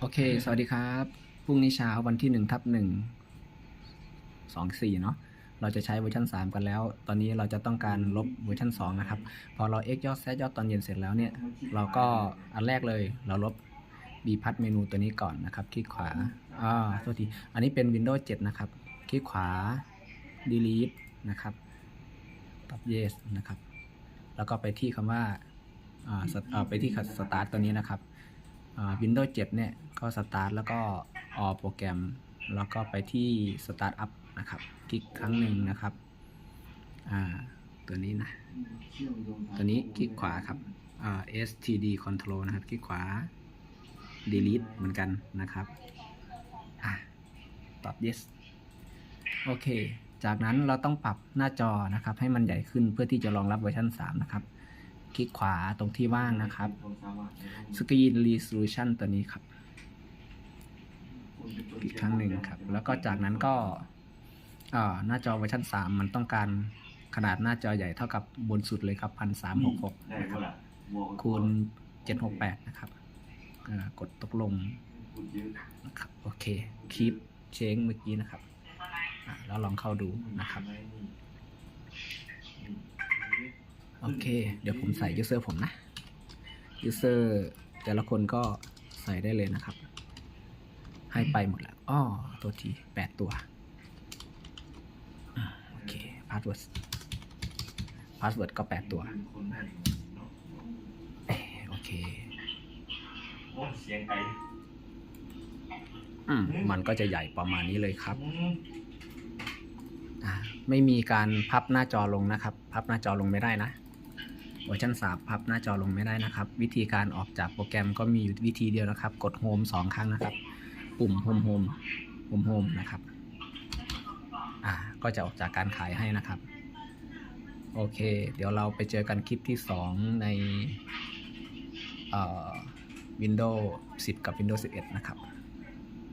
โอเค สวัสดีครับ พรุ่งนี้เช้าวันที่หนึ่งทับหนึ่ง สองสี่เนาะ เราจะใช้เวอร์ชัน3 กันแล้ว ตอนนี้เราจะต้องการลบเวอร์ชัน2 นะครับ พอเรา x ยอด z ยอดตอนเย็นเสร็จแล้วเนี่ย เราก็อันแรกเลย เราลบ b พัดเมนูตัวนี้ก่อนนะครับ คลิกขวา อ่าโทษที อันนี้เป็น Windows 7 นะครับ คลิกขวา delete นะครับตอบ yes นะครับ แล้วก็ไปที่คำว่า อ่าไปที่ start ตัวนี้นะครับ Windows 7 เนี่ย ก็ start แล้วก็ all โปรแกรม แล้วก็ไปที่ start up นะครับ คลิกครั้งหนึ่งนะครับ ตัวนี้นะ ตัวนี้คลิกขวาครับ std control นะครับ คลิกขวา delete เหมือนกันนะครับอตอบ yes โอเค จากนั้นเราต้องปรับหน้าจอนะครับ ให้มันใหญ่ขึ้นเพื่อที่จะรองรับเวอร์ชัน3 นะครับ คลิกขวาตรงที่ว่างนะครับ Screen Resolution ตัวนี้ครับอีกครั้งหนึ่งครับ แล้วก็จากนั้นก็อ่าหน้าจอเวอร์ชัน3 มันต้องการขนาดหน้าจอใหญ่เท่ากับบนสุดเลยครับ1366ได้นะคก็รับล่ะบวกคูณ768นะครับอ่ากดตกลงคูณเยอะนะครับโอเคคลิปเชงเมื่อกี้นะครับอ่าแล้วลองเข้าดูนะครับ โอเค เดี๋ยวผมใส่ user ผมนะ user แต่ละคนก็ใส่ได้เลยนะครับ ให้ไปหมดแล้วอ้อตัวทีแปดตัวโอเค password password ก็แปดตัวโอเคเสียงไกอืมมันก็จะใหญ่ประมาณนี้เลยครับอ่าไม่มีการพับหน้าจอลงนะครับ พับหน้าจอลงไม่ได้นะ เวอร์ชัน3พับหน้าจอลงไม่ได้นะครับ วิธีการออกจากโปรแกรมก็มีอยู่วิธีเดียวนะครับ กดโฮมสองครั้งนะครับ ปุ่มโฮมโฮมโฮมโฮมนะครับอ่าก็จะออกจากการขายให้นะครับ โอเค เดี๋ยวเราไปเจอกันคลิปที่ 2 ในเอ่อ Windows 10 กับ Windows 11 นะครับ